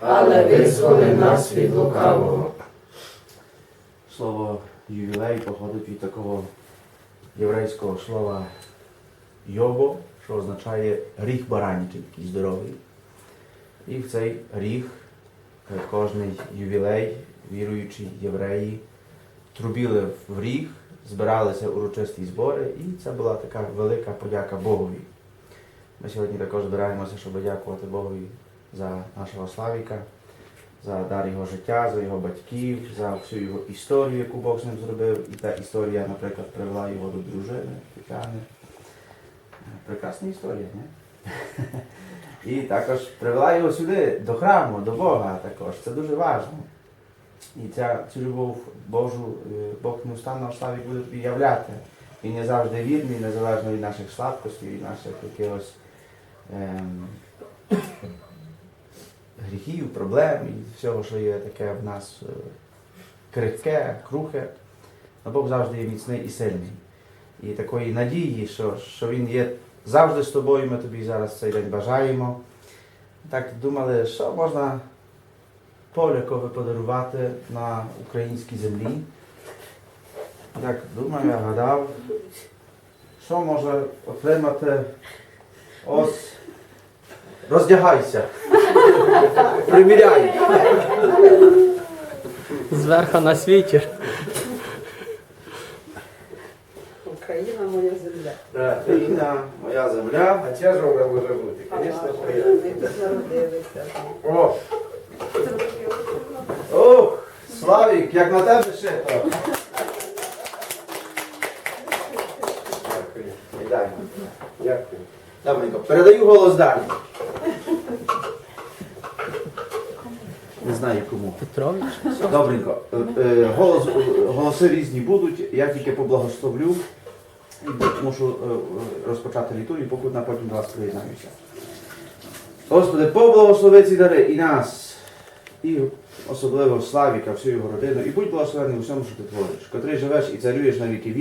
але визволи нас від лукавого. Слово ювілей походить від такого єврейського слова йобо, що означає ріг баранячий, такий здоровий. І в цей ріг е, кожний ювілей, віруючі євреї, трубіли в ріг, збиралися урочисті збори, і це була така велика подяка Богові. Ми сьогодні також збираємося, щоб дякувати Богові за нашого Славіка, за дар його життя, за його батьків, за всю його історію, яку Бог з ним зробив. І та історія, наприклад, привела його до дружини Тетяни. Прекрасна історія, не? І також привела його сюди, до храму, до Бога також. Це дуже важливо. І ця, цю любов Божу е, Бог неустанно Славік буде тобі являти. Він є завжди вірний, незалежно від наших слабкостей, від наших якихось ем, гріхів, проблем і всього, що є таке в нас е, крихке, крухе. Но Бог завжди є міцний і сильний. І такої надії, що, що Він є завжди з тобою, ми тобі зараз цей день бажаємо. Так думали, що можна Полякові подарувати на українській землі. Так думав, я гадав, що може отримати ось роздягайся. Приміряй. Зверху на світір. Україна моя земля. Україна, моя земля. А чия ж вона може бути? Звісно. О, Ох, Славік, як на тебе шито. дякую. Дякую. Добренько, передаю голос далі. Не знаю кому. Петрович. Добренько. Е, е, Голос, е, голоси різні будуть, я тільки поблагословлю. Мушу е, розпочати літургію, поки на потім до вас приєднаюся. Господи, поблагослови ці дари і нас, і особливо Славіка, всю його родину, і будь благословений у всьому, що ти твориш, котрий живеш і царюєш на віки вічні.